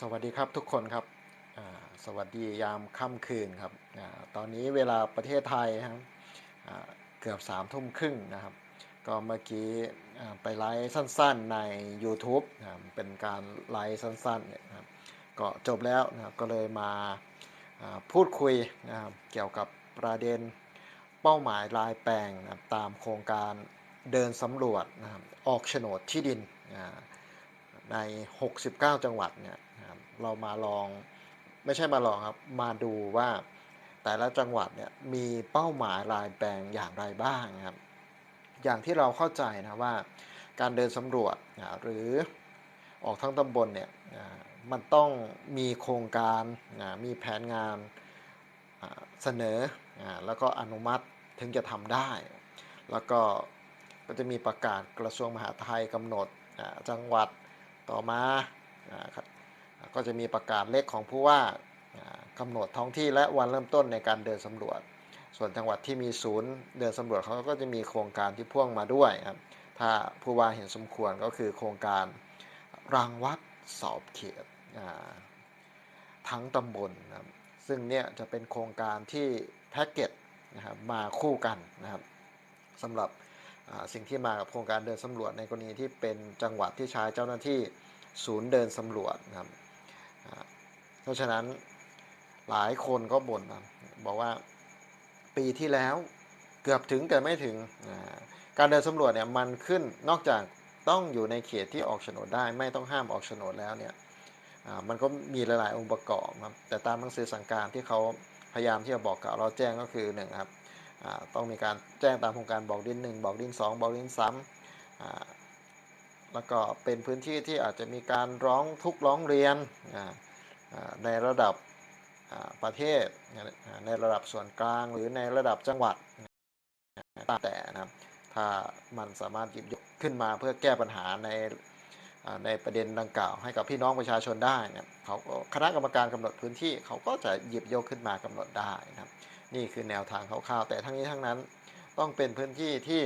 สวัสดีครับทุกคนครับสวัสดียามค่ำคืนครับอตอนนี้เวลาประเทศไทยครับเกือบสามทุ่มครึ่งนะครับ ก็เมื่อกี้ไปไลฟ์สั้นๆใน YouTube นะครับเป็นการไลฟ์สั้นๆเนี่ยครับก็จบแล้วนะครับก็เลยมาพูดคุยนะครับเกี่ยวกับประเด็นเป้าหมายรายแปลงนะตามโครงการเดินสำรวจนะครับออกโฉนดที่ดินอ่าใน 69 จังหวัดเนี่ย เรามาลอง ไม่ใช่มาลองครับ มาดูว่าแต่ละจังหวัดเนี่ยมีเป้าหมายรายแปลงอย่างไรบ้างนะครับ อย่างที่เราเข้าใจนะว่า การเดินสำรวจนะหรือออกทั้งตำบลเนี่ยมันต้องมีโครงการนะมีแผนงานเสนอแล้วก็อนุมัติถึงจะทำได้ แล้วก็ก็จะมีประกาศกระทรวงมหาดไทยกำหนดจังหวัดต่อมาอ่าครับ ก็จะมีประกาศเลขของผู้ว่าอ่ากำหนดท้องที่และวันเริ่มต้นในการเดินสำรวจ ส่วนจังหวัดที่มีศูนย์เดินสำรวจเขาก็จะมีโครงการที่พ่วงมาด้วยครับถ้าผู้ว่าเห็นสมควรก็คือโครงการรางวัดสอบเขตทั้งตำบลนะครับซึ่งเนี่ยจะเป็นโครงการที่แพ็กเกจนะครับมาคู่กันนะครับสำหรับสิ่งที่มากับโครงการเดินสำรวจในกรณีที่เป็นจังหวัดที่ใช้เจ้าหน้าที่ศูนย์เดินสำรวจนะครับ เพราะฉะนั้นหลายคนก็บ่นบอกว่าปีที่แล้วเกือบถึงแต่ไม่ถึง การเดินสำรวจเนี่ยมันขึ้นนอกจากต้องอยู่ในเขตที่ออกโฉนดได้ไม่ต้องห้ามออกโฉนดแล้วเนี่ยมันก็มีหลาย ๆ องค์ประกอบครับแต่ตามหนังสือสั่งการที่เขาพยายามที่จะบอกกับเราแจ้งก็คือหนึ่งครับต้องมีการแจ้งตามโครงการบอกดิน 1 บอกดิน 2 บอกดินซ้ำ แล้วก็เป็นพื้นที่ที่อาจจะมีการร้องทุกข์ร้องเรียนในระดับประเทศในระดับส่วนกลางหรือในระดับจังหวัดตแต่นะครับถ้ามันสามารถหยิบยกขึ้นมาเพื่อแก้ปัญหาในในประเด็นดังกล่าว ให้กับพี่น้องประชาชนได้เนี่ยเขาก็คณะกรรมการกำหนดพื้นที่เขาก็จะหยิบยกขึ้นมากำหนดได้นะครับ นี่คือแนวทางคร่าวๆแต่ทั้งนี้ทั้งนั้นต้องเป็นพื้นที่ที่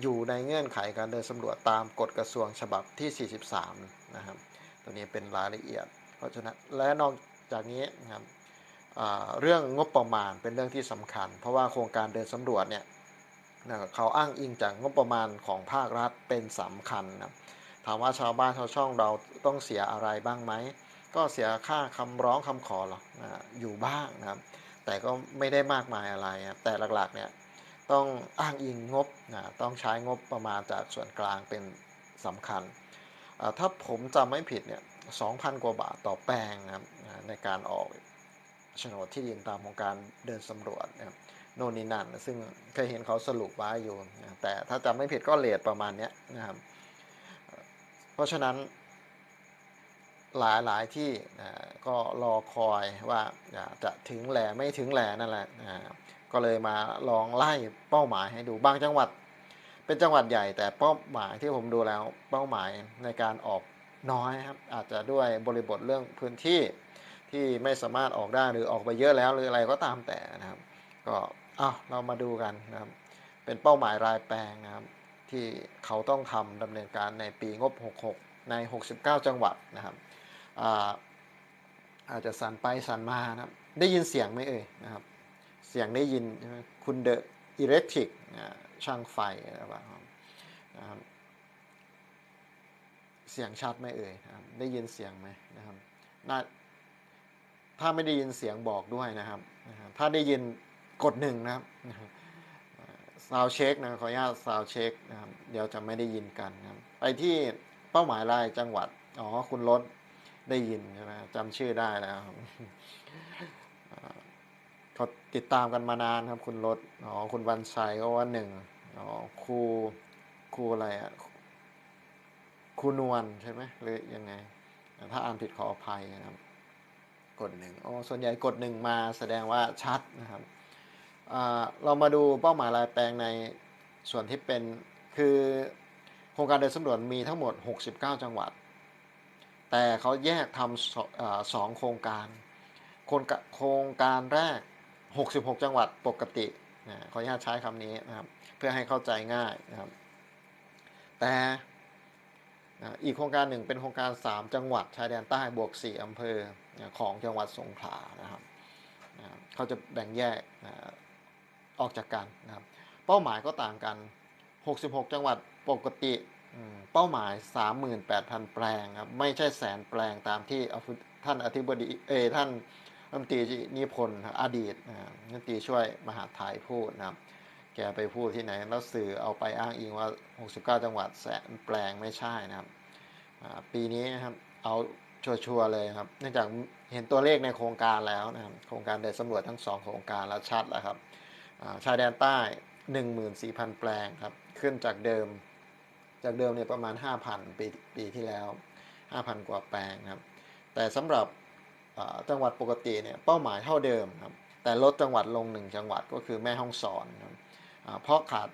อยู่ในเงื่อนไขการเดินสำรวจตามกฎกระทรวงฉบับที่ 43 นะครับ ตัวนี้เป็นรายละเอียด เพราะฉะนั้นและนอกจากนี้นะครับเรื่องงบประมาณเป็นเรื่องที่สำคัญ เพราะว่าโครงการเดินสำรวจเนี่ยเขาอ้างอิงจากงบประมาณของภาครัฐเป็นสำคัญนะถามว่าชาวบ้านชาวช่องเราต้องเสียอะไรบ้างไหม ก็เสียค่าคำร้องคำขอหรอกอยู่บ้างนะครับแต่ก็ไม่ได้มากมายอะไรครับแต่หลักๆเนี่ย ต้องอ้างอิงงบนะต้องใช้งบประมาณจากส่วนกลางเป็นสำคัญ ถ้าผมจำไม่ผิดเนี่ย2,000 กว่าบาทต่อแปลงนะครับในการออกโฉนดที่ดินตามโครงการเดินสำรวจนะครับโน่นนี่นั่นซึ่งเคยเห็นเขาสรุปไว้อยู่ แต่ถ้าจำไม่ผิดก็เลทประมาณนี้นะครับ เพราะฉะนั้นหลายหลายที่ก็รอคอยว่าจะถึงแหล่ไม่ถึงแหล่นั่นแหละนะ ก็เลยมาลองไล่เป้าหมายให้ดูบางจังหวัด เป็นจังหวัดใหญ่แต่เป้าหมายที่ผมดูแล้วเป้าหมายในการออกน้อยครับอาจจะด้วยบริบทเรื่องพื้นที่ที่ไม่สามารถออกได้หรือออกไปเยอะแล้วหรืออะไรก็ตามแต่นะครับ ก็อ้าวเรามาดูกันนะครับ เป็นเป้าหมายรายแปลงนะครับ ที่เขาต้องทำดำเนินการในปีงบ 66 ใน 69 จังหวัดนะครับอาอาจจะสั่นไปสั่นมานะครับ ได้ยินเสียงไหมเอ่ยนะครับ สียงได้ยินใช่ไหมคุณเดอะอิเล็กทริกช่างไฟนะครับนะครับเสียงชัดไหมเอ่ยนะครับได้ยินเสียงไหมนะครับน่าถ้าไม่ได้ยินเสียงบอกด้วยนะครับ ถ้าได้ยินกดหนึ่งนะครับซาวเช็คนะขออนุญาตซาวเช็คนะครับเดี๋ยวจะไม่ได้ยินกันนะครับไปที่เป้าหมายรายจังหวัด อ๋อ คุณรถได้ยินใช่ไหมจำชื่อได้แล้วครับ ติดตามกันมานานครับคุณรถอ๋อคุณวันชัยก็ว่าหนึ่งอ๋อครูครูอะไรอะครูนวลใช่ไหมหรือยังไง ถ้าอ่านผิดขออภัยนะครับ กดหนึ่งอ๋อส่วนใหญ่กดหนึ่งมาแสดงว่าชัดนะครับเรามาดูเป้าหมายรายแปลงในส่วนที่เป็นคือโครงการเดินสำรวจมีทั้งหมด 69 จังหวัด แต่เขาแยกทำสองโครงการ โครงการแรก 66 จังหวัดปกตินะขออนุญาตใช้คำนี้นะครับ เพื่อให้เข้าใจง่ายนะครับ แต่อ่าอีกโครงการหนึ่งเป็นโครงการ 3 จังหวัดชายแดนใต้บวก 4อำเภอของจังหวัดสงขลานะครับนะเขาจะแบ่งแยกอออกจากกันนะครับ เป้าหมายก็ต่างกัน 66 จังหวัดปกติเป้าหมาย 38,000 แปลงครับไม่ใช่แสนแปลงตามที่ท่านอธิบดีเอท่าน รัฐมนตรีนิพนธ์อดีตนะรัฐมนตรีช่วยมหาไทยพูดนะครับ แกไปพูดที่ไหนแล้วสื่อเอาไปอ้างอิงว่า 69 จังหวัดแสนแปลงไม่ใช่นะครับ ปีนี้นะครับเอาชัวร์เลยครับ เนื่องจากเห็นตัวเลขในโครงการแล้วนะครับ โครงการเดินสำรวจทั้งสองโครงการแล้วชัดแล้วครับชายแดนใต้ 14,000 แปลงครับ ขึ้นจากเดิม จากเดิมเนี่ยประมาณ 5,000 ปีปีที่แล้ว 5,000 กว่าแปลงครับ แต่สำหรับ จังหวัดปกติเนี่ยเป้าหมายเท่าเดิมครับแต่ลดจังหวัดลง 1 จังหวัดก็คือแม่ฮ่องสอนครับเพราะขาด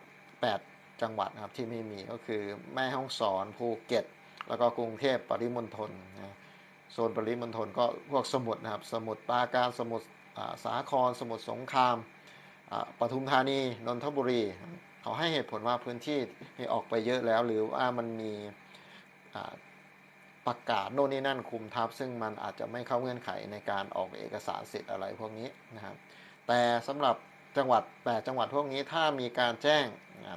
8 จังหวัดนะครับที่ไม่มีก็คือแม่ฮ่องสอนภูเก็ต แล้วก็กรุงเทพปริมณฑลนะโซนปริมณฑลก็พวกสมุทรนะครับสมุทรปราการสมุทรสาครสมุทรสงครามปทุมธานีนนทบุรีเขาให้เหตุผลว่าพื้นที่ออกไปเยอะแล้ว หรือว่ามันมี ประกาศโน่นนี่นั่นคุมทับ ซึ่งมันอาจจะไม่เข้าเงื่อนไขในการออกเอกสารสิทธิ์อะไรพวกนี้นะครับ แต่สำหรับจังหวัด8จังหวัดพวกนี้ถ้ามีการแจ้ง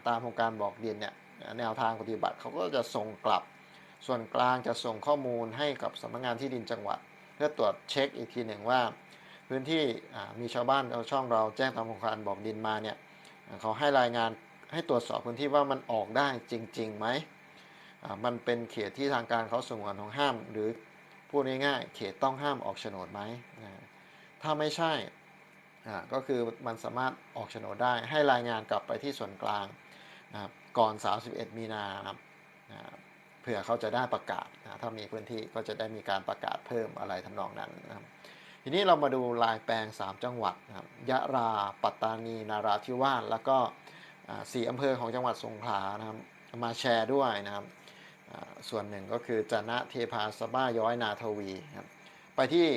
ตามโครงการบอกดินเนี่ยแนวทางปฏิบัติเขาก็จะส่งกลับ ส่วนกลางจะส่งข้อมูลให้กับสำนักงานที่ดินจังหวัด เพื่อตรวจเช็คอีกทีหนึ่งว่า พื้นที่มีชาวบ้านเอาช่องเราแจ้งตามโครงการบอกดินมาเนี่ยเขาให้รายงานให้ตรวจสอบพื้นที่ว่ามันออกได้จริงๆไหม มันเป็นเขตที่ทางการเขาสงวนของห้าม หรือพูดง่ายๆเขตต้องห้ามออกโฉนดไหมถ้าไม่ใช่ก็คือมันสามารถออกโฉนดได้ให้รายงานกลับไปที่ส่วนกลางก่อน 31 มีนาครับเผื่อเขาจะได้ประกาศนะถ้ามีพื้นที่ก็จะได้มีการประกาศเพิ่มอะไรทำนองนั้นนะครับทีนี้เรามาดูลายแปลง 3 จังหวัดนะครับยะรา ปัตตานี นาราธิวาสแล้วก็สี่อำเภอของจังหวัดสงขลานะครับมาแชร์ด้วยนะครับ ส่วนหนึ่งก็คือจนะเทพาสบ้าย้อยนาทวีครับไปที่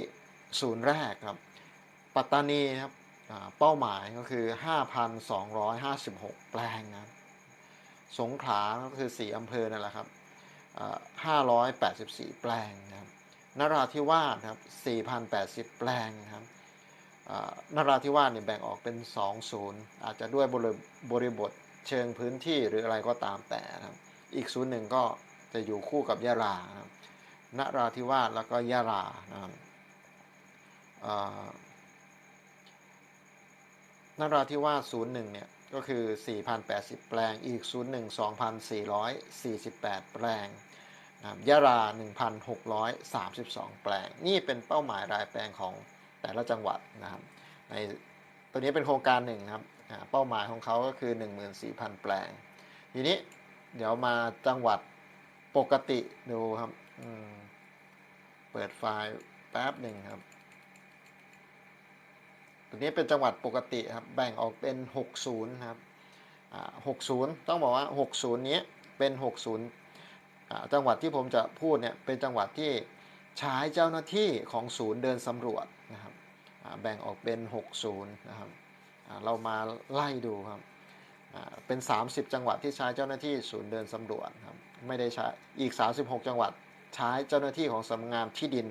ศูนย์แรกครับปัตตานีครับเป้าหมายก็คือ 5,256 แปลงนะสงขลาก็คือ 4 อำเภอนั่นแหละครับ584 แปลงนะครับนราธิวาสครับ4,080 แปลงนะครับนราธิวาสเนี่ยแบ่งออกเป็น 2 ศูนย์ อาจจะด้วยบริบทเชิงพื้นที่หรืออะไรก็ตามแต่นะครับอีกศูนย์หนึ่งก็ จะอยู่คู่กับยะลาครับนราธิวาสแล้วก็ยะลานะครับนราธิวาสศูนย์หนึ่งเนี่ยก็คือ 4,080 แปลง อีกศูนย์หนึ่ง2,448 แปลงยะลา 1,632 แปลง นี่เป็นเป้าหมายรายแปลงของแต่ละจังหวัดนะครับ ในตัวนี้เป็นโครงการหนึ่งครับ เป้าหมายของเขาก็คือ 14,000 แปลง ทีนี้เดี๋ยวมาจังหวัด ปกติดูครับเปิดไฟล์แป๊บหนึ่งครับตัวนี้เป็นจังหวัดปกติครับ แบ่งออกเป็น 60 ครับ60 ต้องบอกว่า 60 นี้เป็น 60 จังหวัดที่ผมจะพูดเนี่ย เป็นจังหวัดที่ใช้เจ้าหน้าที่ของศูนย์เดินสำรวจนะครับแบ่งออกเป็น 60 นะครับเรามาไล่ดูครับ เป็น 30 จังหวัดที่ใช้เจ้าหน้าที่ศูนย์เดินสำรวจครับไม่ได้ใช้อีก 36 จังหวัดใช้เจ้าหน้าที่ของสำนักงานที่ดิน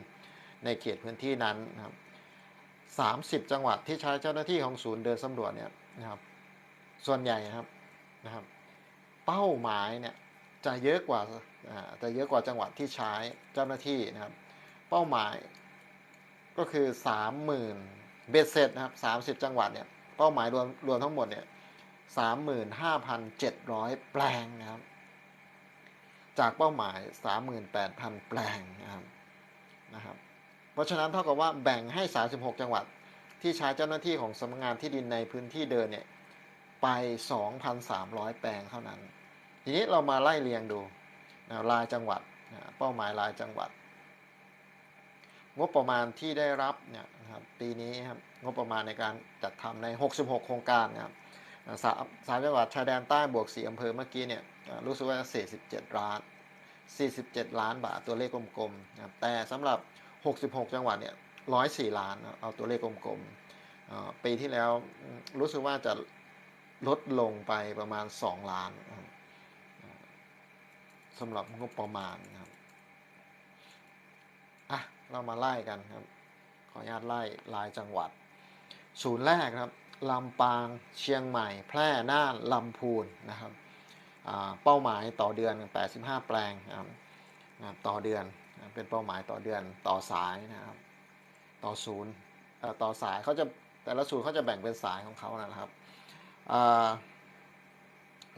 ในเขตพื้นที่นั้นนะครับ30 จังหวัดที่ใช้เจ้าหน้าที่ของศูนย์เดินสำรวจเนี่ยนะครับส่วนใหญ่นะครับนะครับ เป้าหมายเนี่ยจะเยอะกว่าจะเยอะกว่าจังหวัดที่ใช้เจ้าหน้าที่นะครับ เป้าหมายก็คือ 30,000เบ็ดเสร็จนะครับ30 จังหวัดเนี่ยเป้าหมายรวมรวมทั้งหมดเนี่ย 35,700 แปลงนะครับ จากเป้าหมาย 38,000 แปลงนะครับนะครับ เพราะฉะนั้นเท่ากับว่าแบ่งให้ 36 จังหวัดที่ใช้เจ้าหน้าที่ของสำนักงานที่ดินในพื้นที่เดินเนี่ยไป 2,300 แปลงเท่านั้น ทีนี้เรามาไล่เรียงดูนะรายจังหวัดนะเป้าหมายรายจังหวัด งบประมาณที่ได้รับเนี่ยนะครับปีนี้ครับงบประมาณในการจัดทำใน 66 โครงการนะครับ สามสามจังหวัดชายแดนใต้บวก4อำเภอเมื่อกี้เนี่ยรู้สึกว่า47ล้าน 47 ล้านบาทตัวเลขกลมๆนะแต่สำหรับ 66 จังหวัดเนี่ย104 ล้าน เอาตัวเลขกลมๆปีที่แล้วรู้สึกว่าจะลดลงไปประมาณ 2 ล้านสำหรับงบประมาณนะครับอะเรามาไล่กันครับ ขออนุญาตไล่รายจังหวัด ศูนย์แรกครับ ลำปาง เชียงใหม่ แพร่น่านลำพูนนะครับเป้าหมายต่อเดือน 85 แปลงนะครับต่อเดือนเป็นเป้าหมายต่อเดือนต่อสายนะครับต่อศูนย์ต่อสายเขาจะแต่ละศูนย์เขาจะแบ่งเป็นสายของเขานะครับ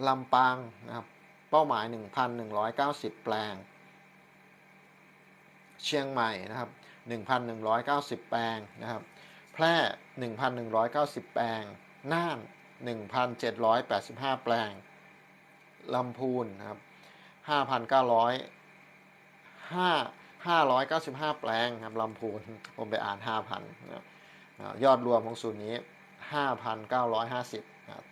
ลำปางนะครับเป้าหมาย 1,190 แปลง เชียงใหม่นะครับ 1,190 แปลงนะครับ แพร่ 1,190 แปลง น่าน 1,785 แปลง ลำพูนนะครับ 5,900 5 595 แปลงครับลำพูน ผมไปอ่าน 5,000นะยอดรวมของศูนย์นี้ 5,950นะครับ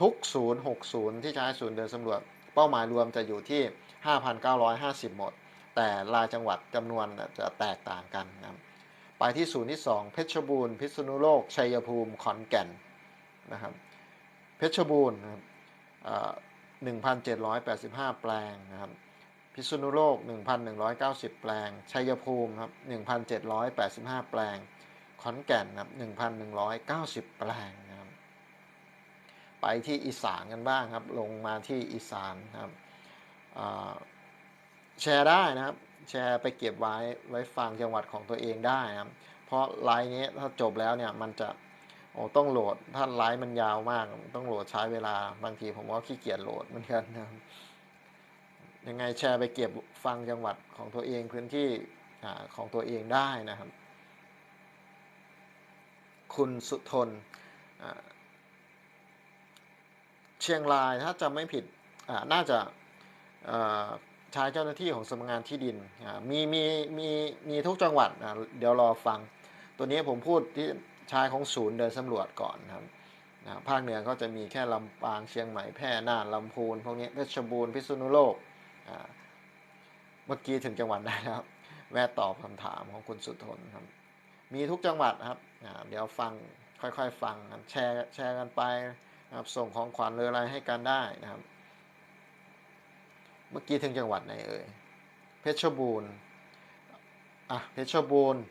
ทุกศูนย์6ศูนย์ที่ใช้ศูนย์เดินสำรวจ เป้าหมายรวมจะอยู่ที่ 5,950 หมด แต่รายจังหวัดจำนวนจะแตกต่างกันนะครับ ไปที่ศูนย์ที่ 2 เพชรบูรณ์พิษณุโลก ชัยภูมิขอนแก่นนะครับเพชรบูรณ์นะครับอ่า1,785 แปลงนะครับพิษณุโลก 1,190 แปลง ชัยภูมิครับ1,785 แปลง ขอนแก่นครับ1,190 แปลงนะครับไปที่อีสานกันบ้างครับ ลงมาที่อีสานครับแชร์ได้นะครับ แชร์ไปเก็บไว้ไว้ฟังจังหวัดของตัวเองได้นะครับเพราะไลน์นี้ถ้าจบแล้วเนี่ยมันจะโอ้ต้องโหลดถ้าไลน์มันยาวมาก ต้องโหลดใช้เวลาบางทีผมก็ขี้เกียจโหลดเหมือนกันนะครับยังไงแชร์ไปเก็บฟังจังหวัดของตัวเองพื้นที่อของตัวเองได้นะครับ คุณสุทนเชียงรายถ้าจำไม่ผิดน่าจะเอ่อ ใช้เจ้าหน้าที่ของสำนักงานที่ดินมีมีมีมีทุกจังหวัดเดี๋ยวรอฟัง ตัวนี้ผมพูดที่ใช้ของศูนย์เดินสำรวจก่อนครับนะภาคเหนือก็จะมีแค่ลำปางเชียงใหม่แพร่น่านลำพูนพวกนี้เพชรบูรณ์พิษณุโลกเมื่อกี้ถึงจังหวัดได้แล้วแวะตอบคำถามของคุณสุทนครับ มีทุกจังหวัดครับเดี๋ยวฟังค่อยๆ ฟังแชร์แชร์กันไปนะครับส่งของขวัญหรืออะไรให้กันได้นะครับ เมื่อกี้ถึงจังหวัดไหนเอ่ย เพชรบูรณ์ อะ เพชรบูรณ์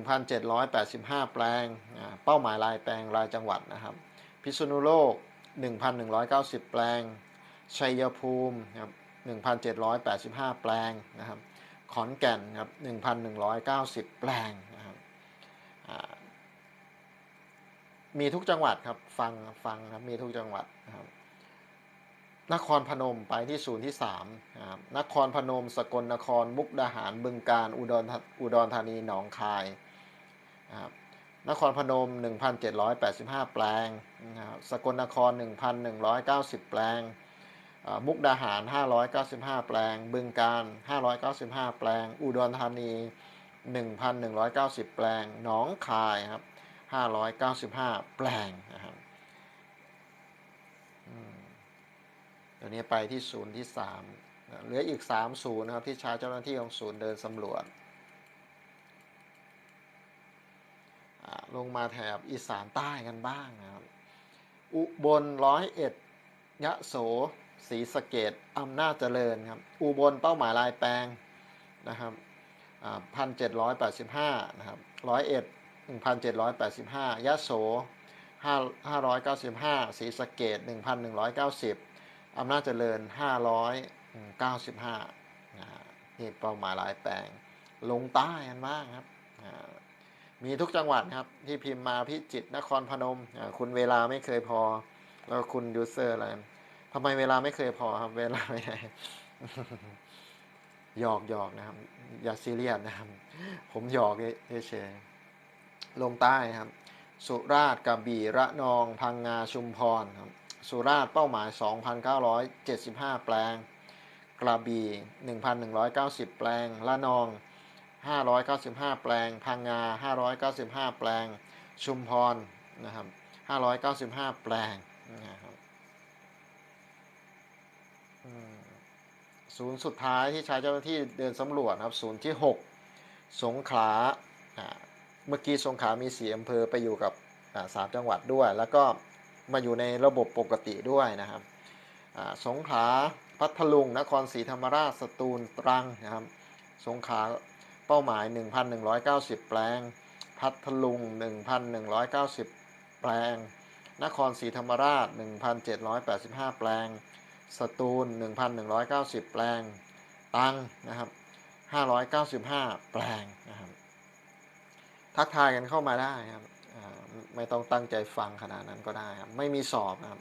1,785 แปลงอ่าเป้าหมายรายแปลงรายจังหวัดนะครับ พิษณุโลก 1,190 แปลง ชัยภูมิครับ1,785 แปลงนะครับ ขอนแก่นครับ1,190 แปลงนะครับมีทุกจังหวัดครับ ฟัง ฟังครับ มีทุกจังหวัดนะครับ นครพนมไปที่ศูนย์ที่3นะครับนครพนม สกลนคร มุกดาหาร บึงกาฬอุดรอุดรธานี หนองคายนะครับนครพนม 1,785 แปลงนะครับสกลนคร 1,190 แปลง มุกดาหาร 595 แปลง บึงการ 595 แปลง อุดรธานี 1,190 แปลง หนองคายครับ595 แปลงนะครับอืม เดี๋ยวนี้ไปที่ศูนย์ที่3นะเหลืออีก3ศูนย์นะครับที่ใช้เจ้าหน้าที่ของศูนย์เดินสำรวจ ลงมาแถบอีสานใต้กันบ้างนะครับ อุบลร้อยเอ็ดยะโสศรีสะเกดอำนาจเจริญครับ อุบลเป้าหมายลายแปลงนะครับพันเจ็ดร้อยแปดสิบห้านะครับร้อยเอ็ดหนึ่งพันเจ็ดร้อยแปดสิบห้ายะโสห้าห้าร้อยเก้าสิบห้าศรีสะเกดหนึ่งพันหนึ่งร้อยเก้าสิบ อำนาจเจริญห้าร้อยเก้าสิบห้านี่เป้าหมายหลายแปลง ลงใต้กันบ้างครับมีทุกจังหวัดครับ ที่พิมพ์มาพิจิตรนครพนมคุณเวลาไม่เคยพอ แล้วคุณยูเซอร์อะไรทำไมเวลาไม่เคยพอครับ เวลาไม่ได้หยอกหยอกนะครับ อย่าซีเรียสนะครับ ผมหยอกเฉยๆลงใต้ครับ สุราษฎร์กระบี่ระนอง พังงาชุมพรครับ สุราษฎร์เป้าหมาย 2,975 แปลง กระบี่ 1,190 แปลงระนอง 595 แปลง พังงา 595 แปลง ชุมพร นะครับ 595 แปลงนะครับศูนย์สุดท้ายที่ใช้เจ้าหน้าที่เดินสำรวจนะครับ ศูนย์ที่ 6 สงขลา เมื่อกี้สงขลามีสีอำเภอไปอยู่กับสามจังหวัดด้วย แล้วก็ มาอยู่ในระบบปกติด้วยนะครับสงขลาพัทลุง นครศรีธรรมราชสตูลตรังนะครับ สงขลาเป้าหมาย 1,190 แปลง พัทลุง 1,190 แปลง นครศรีธรรมราช 1,785 แปลง สตูล 1,190 แปลง ตังนะครับ 595 แปลงนะครับ ทักทายกันเข้ามาได้ครับ ไม่ต้องตั้งใจฟังขนาดนั้นก็ได้ครับไม่มีสอบครับ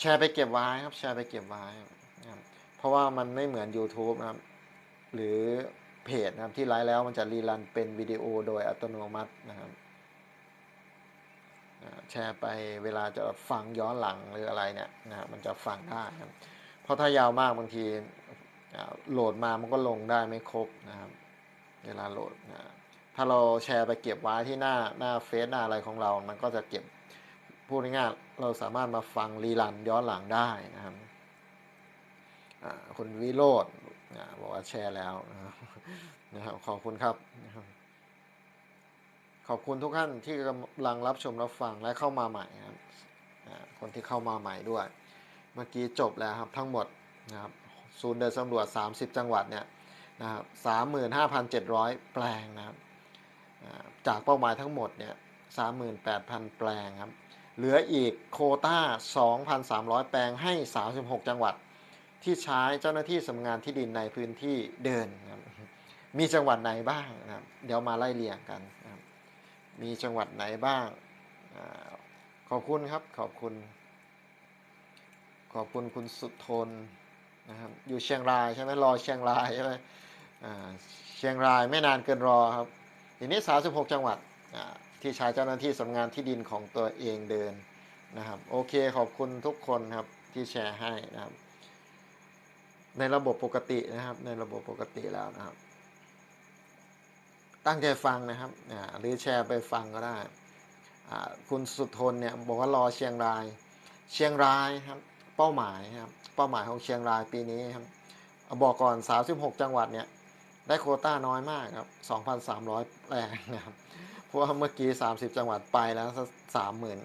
แชร์ไปเก็บไว้ครับ แชร์ไปเก็บไว้ครับเพราะว่ามันไม่เหมือน YouTube นะครับ หรือเพจนะครับที่ไลฟ์แล้วมันจะรีรันเป็นวิดีโอโดยอัตโนมัตินะครับแชร์ไปเวลาจะฟังย้อนหลังหรืออะไรเนี่ยนะครับมันจะฟังได้ครับเพราะถ้ายาวมากบางทีโหลดมามันก็ลงได้ไม่ครบนะครับ เวลาโหลดนะ ถ้าเราแชร์ไปเก็บไว้ที่หน้าหน้าเฟซหน้าอะไรของเรา มันก็จะเก็บพูดง่ายๆเราสามารถมาฟังรีรันย้อนหลังได้นะครับคุณวิโรธบอกว่าแชร์แล้วนะครับขอบคุณครับ ขอบคุณทุกท่านที่กำลังรับชมรับฟังและเข้ามาใหม่นะครับคนที่เข้ามาใหม่ด้วย เมื่อกี้จบแล้วครับทั้งหมดนะครับศูนย์เดินสำรวจ 30 จังหวัดเนี่ยนะครับ35,700แปลงนะครับ จากเป้าหมายทั้งหมดเนี่ย38,000 แปลงครับ เหลืออีกโคต้า 2,300 แปลงให้ 36 จังหวัด ที่ใช้เจ้าหน้าที่สำนักงานที่ดินในพื้นที่เดินครับมีจังหวัดไหนบ้างนะครับ เดี๋ยวมาไล่เรียงกันนะครับ มีจังหวัดไหนบ้างอขอบคุณครับ ขอบคุณ ขอบคุณคุณสุทนนะครับ อยู่เชียงรายใช่ไหมรอเชียงรายใช่ไหมเชียงรายไม่นานเกินรอครับ ทีนี้ 36 จังหวัดที่ใช้เจ้าหน้าที่สำนักงานที่ดินของตัวเองเดินนะครับ โอเคขอบคุณทุกคนครับที่แชร์ให้นะครับ ในระบบปกตินะครับ ในระบบปกติแล้วนะครับ ตั้งใจฟังนะครับหรือแชร์ไปฟังก็ได้คุณสุทนเนี่ยบอกว่ารอเชียงราย เชียงรายครับ เป้าหมายครับ เป้าหมายของเชียงรายปีนี้ครับ บอกก่อน 36 จังหวัดเนี่ย ได้โควต้าน้อยมากครับ 2,300 แปลงนะครับ เพราะว่าเมื่อกี้ 30 จังหวัดไปแล้วสามหมื่น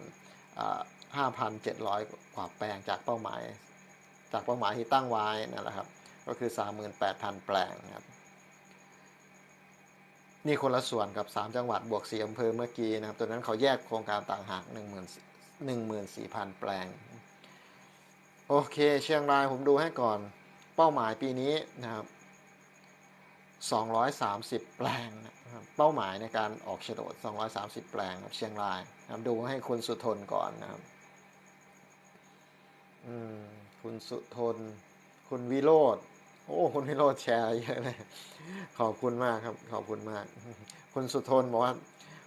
ห้าพันเจ็ดร้อยกว่าแปลงจากเป้าหมาย จากเป้าหมายที่ตั้งไว้นั่นแหละครับ ก็คือ 38,000 แปลงครับ นี่คนละส่วนกับ 3 จังหวัดบวก 4อำเภอเมื่อกี้นะครับ ตัวนั้นเขาแยกโครงการต่างหาก10,000 14,000 แปลง โอเค เชียงรายผมดูให้ก่อน เป้าหมายปีนี้นะครับ 230 แปลงนะครับเป้าหมายในการออกโฉนด 230 แปลงครับเชียงรายนะครับดูให้คุณสุทนก่อนนะครับอืมคุณสุทน คุณวิโรธโอ้คุณวิโรธแชร์เยอะเลยขอบคุณมากครับ ขอบคุณมาก คุณสุทนบอกว่า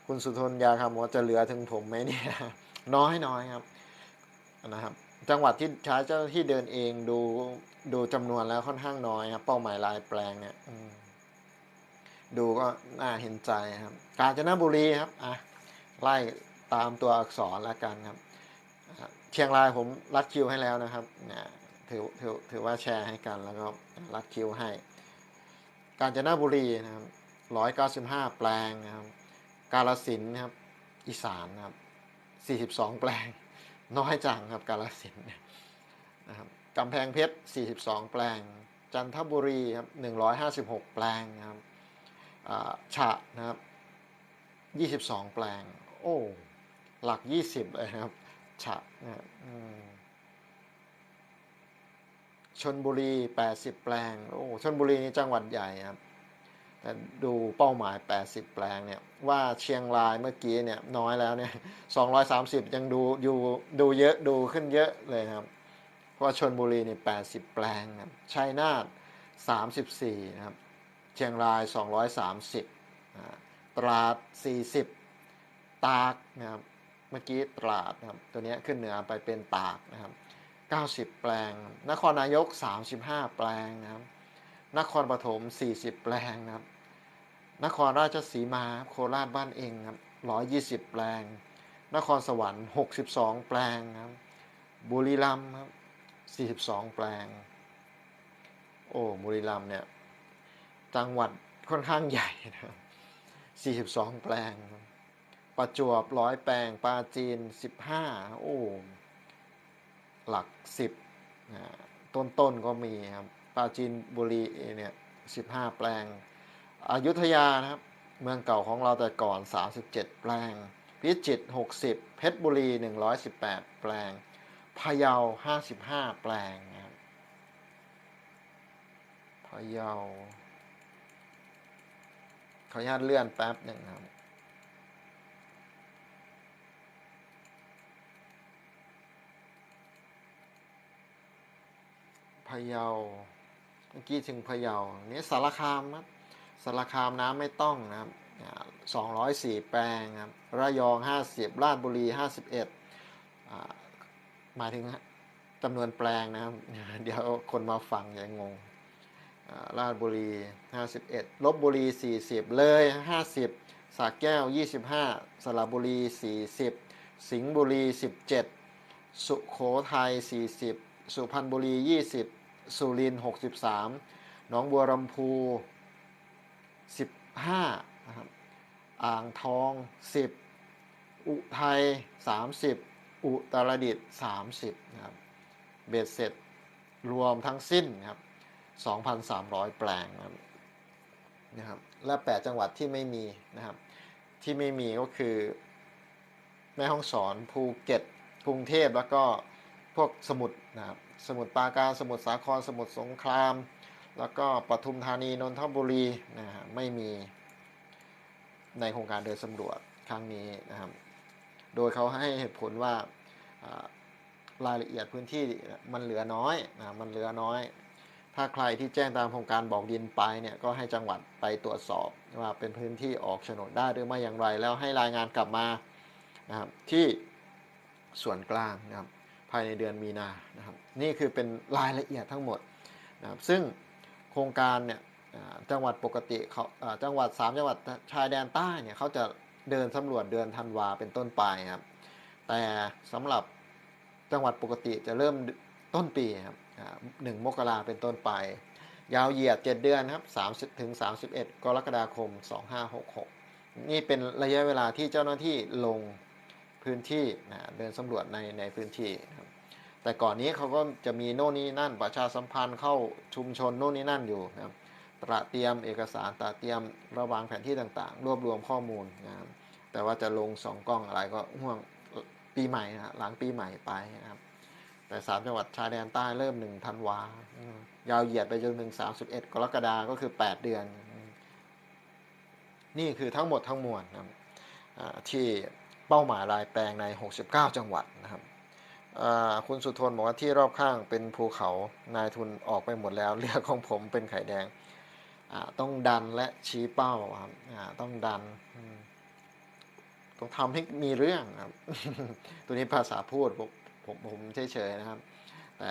คุณสุทนยาคำว่าจะเหลือถึงผมไหมเนี่ยน้อยน้อยครับนะครับ จังหวัดที่ใช้เจ้าที่เดินเองดูดูจำนวนแล้วค่อนข้างน้อยครับ เป้าหมายรายแปลงเนี่ยอื ดูก็น่าเห็นใจครับ กาญจนบุรีครับอะไล่ตามตัวอักษรแล้วกันครับ เชียงรายผมรัดคิวให้แล้วนะครับเนี่ยถือถือถือว่าแชร์ให้กันแล้วก็รัดคิวให้ กาญจนบุรีนะครับร้อยเก้าสิบห้าแปลงนะครับ กาลสินนะครับ อีสานนะครับสี่สิบสองแปลง น้อยจังครับกาลสินนะครับกำแพงเพชร42แปลง จันทบุรีครับ156แปลงนะครับ ฉะนะครับ 22 แปลง โอ้ หลัก 20เลยนะครับ ฉะนะครับอืมชนบุรี 80 แปลง โอ้ ชนบุรีนี่จังหวัดใหญ่ครับ แต่ดูเป้าหมาย 80 แปลงเนี่ย ว่าเชียงรายเมื่อกี้เนี่ยน้อยแล้วเนี่ย 230 ยังดูอยู่ดูเยอะดูขึ้นเยอะเลยครับ เพราะชนบุรีนี่ 80 แปลงครับชัยนาท 34 นะครับ เชียงราย 230อ่าตราด 40 ตากนะครับเมื่อกี้ตราดนะครับตัวนี้ขึ้นเหนือไปเป็นตากนะครับ 90 แปลง นครนายก 35 แปลงนะครับ นครปฐม 40 แปลงนะครับ นครราชสีมาโคราชบ้านเองครับ 120 แปลง นครสวรรค์ 62 แปลงครับ บุรีรัมย์ครับ 42 แปลง โอ้ บุรีรัมย์เนี่ย จังหวัดค่อนข้างใหญ่นะครับ 42 แปลง ประจวบร้อยแปลง ปาจีน 15 โอ้ หลัก 10นะต้นๆก็มีครับ ปาจีนบุรีเนี่ย 15 แปลง อยุธยานะครับ เมืองเก่าของเราแต่ก่อน 37 แปลง พิจิตร 60 เพชรบุรี 118 แปลง พะเยา 55 แปลงนะครับพะเยา ขออนุญาตเลื่อนแป๊บหนึ่งครับพะเยาเมื่อกี้ถึงพะเยานี่สารคามครับสารคามน้ำไม่ต้องนะครับสองร้อยสี่แปลงครับระยองห้าสิบราชบุรีห้าสิบเอ็ดหมายถึงจำนวนแปลงนะครับ เดี๋ยวคนมาฟังจะงง ราชบุรีห้าสิบเอ็ดลบบุรีสี่สิบเลยห้าสิบสระแก้วยี่สิบห้าสระบุรีสี่สิบสิงห์บุรีสิบเจ็ดสุโขทัยสี่สิบสุพรรณบุรียี่สิบสุรินทร์63 หนองบัวลำพู 15นะครับอ่างทอง 10 อุทัย 30 อุตรดิตถ์30นะครับเบ็ดเสร็จรวมทั้งสิ้นครับ 2,300 แปลงนะครับนะครับและ 8 จังหวัดที่ไม่มีนะครับที่ไม่มีก็คือแม่ฮ่องสอนภูเก็ตกรุงเทพแล้วก็พวกสมุทรนะครับสมุทรปราการสมุทรสาครสมุทรสงคราม แล้วก็ปทุมธานีนนทบุรีนะฮะไม่มีในโครงการเดินสำรวจครั้งนี้นะครับ โดยเขาให้เหตุผลว่ารายละเอียดพื้นที่มันเหลือน้อยนะมันเหลือน้อย ถ้าใครที่แจ้งตามโครงการบอกดินไปเนี่ยก็ให้จังหวัดไปตรวจสอบว่าเป็นพื้นที่ออกโฉนดได้หรือไม่อย่างไร แล้วให้รายงานกลับมานะครับที่ส่วนกลางนะครับภายในเดือนมีนานะครับนี่คือเป็นรายละเอียดทั้งหมดนะครับซึ่งโครงการเนี่ยจังหวัดปกติเขาจังหวัด 3 จังหวัดชายแดนใต้เนี่ยเขาจะเดินสำรวจเดือนธันวาเป็นต้นไปครับแต่สำหรับจังหวัดปกติจะเริ่มต้นปีครับ หนึ่งมกราเป็นต้นไป ยาวเหยียด 7 เดือนครับ30ถึง31 กรกฎาคม 2566 นี่เป็นระยะเวลาที่เจ้าหน้าที่ลงพื้นที่นะเดินสำรวจในในพื้นที่ครับแต่ก่อนนี้เขาก็จะมีโน่นนี่นั่นประชาสัมพันธ์เข้าชุมชนโน่นนี่นั่นอยู่นะครับตระเตรียมเอกสารตระเตรียมระวางแผนที่ต่างๆ รวบรวมข้อมูลนะครับแต่ว่าจะลงสองกล้องอะไรก็ห่วงปีใหม่นะหลังปีใหม่ไปนะครับ แต่สามจังหวัดชายแดนใต้เริ่มหนึ่งธันวายาวเหยียดไปจนถึงสามสิบเอ็ดกรกฎาก็คือแปดเดือน นี่คือทั้งหมดทั้งมวลนะครับที่เป้าหมายรายแปลงใน 69 จังหวัดนะครับคุณสุทนบอกว่าที่รอบข้างเป็นภูเขานายทุนออกไปหมดแล้วเรือของผมเป็นไข่แดงต้องดันและชี้เป้าครับต้องดัน ต้องทำให้มีเรื่องครับ ตัวนี้ภาษาพูด ผมผมเฉยๆนะครับ แต่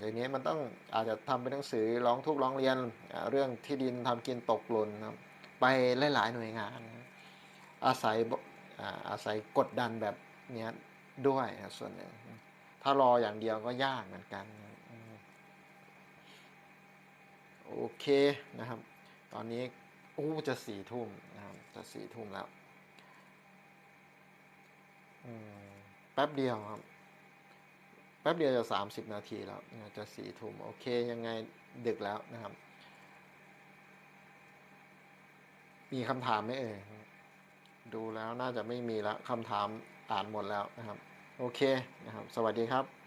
อย่างนี้มันต้องอาจจะทำเป็นหนังสือร้องทุกร้องเรียนเรื่องที่ดินทำกินตกหล่นไปหลายๆหน่วยงาน อาศัยอาศัยกดดันแบบนี้ด้วยส่วนหนึ่งถ้ารออย่างเดียวก็ยากเหมือนกันโอเคนะครับ ตอนนี้โอ้จะสี่ทุ่มนะครับจะสี่ทุ่มแล้วแป๊บเดียวครับ ป๊บเดียวจะสามสิบนาทีแล้วจะสี่ทุ่มโอเค ยังไงดึกแล้วนะครับ มีคำถามไหมเอ่ยดูแล้วน่าจะไม่มีแล้วคำถามอ่านหมดแล้วนะครับ โอเคนะครับ สวัสดีครับ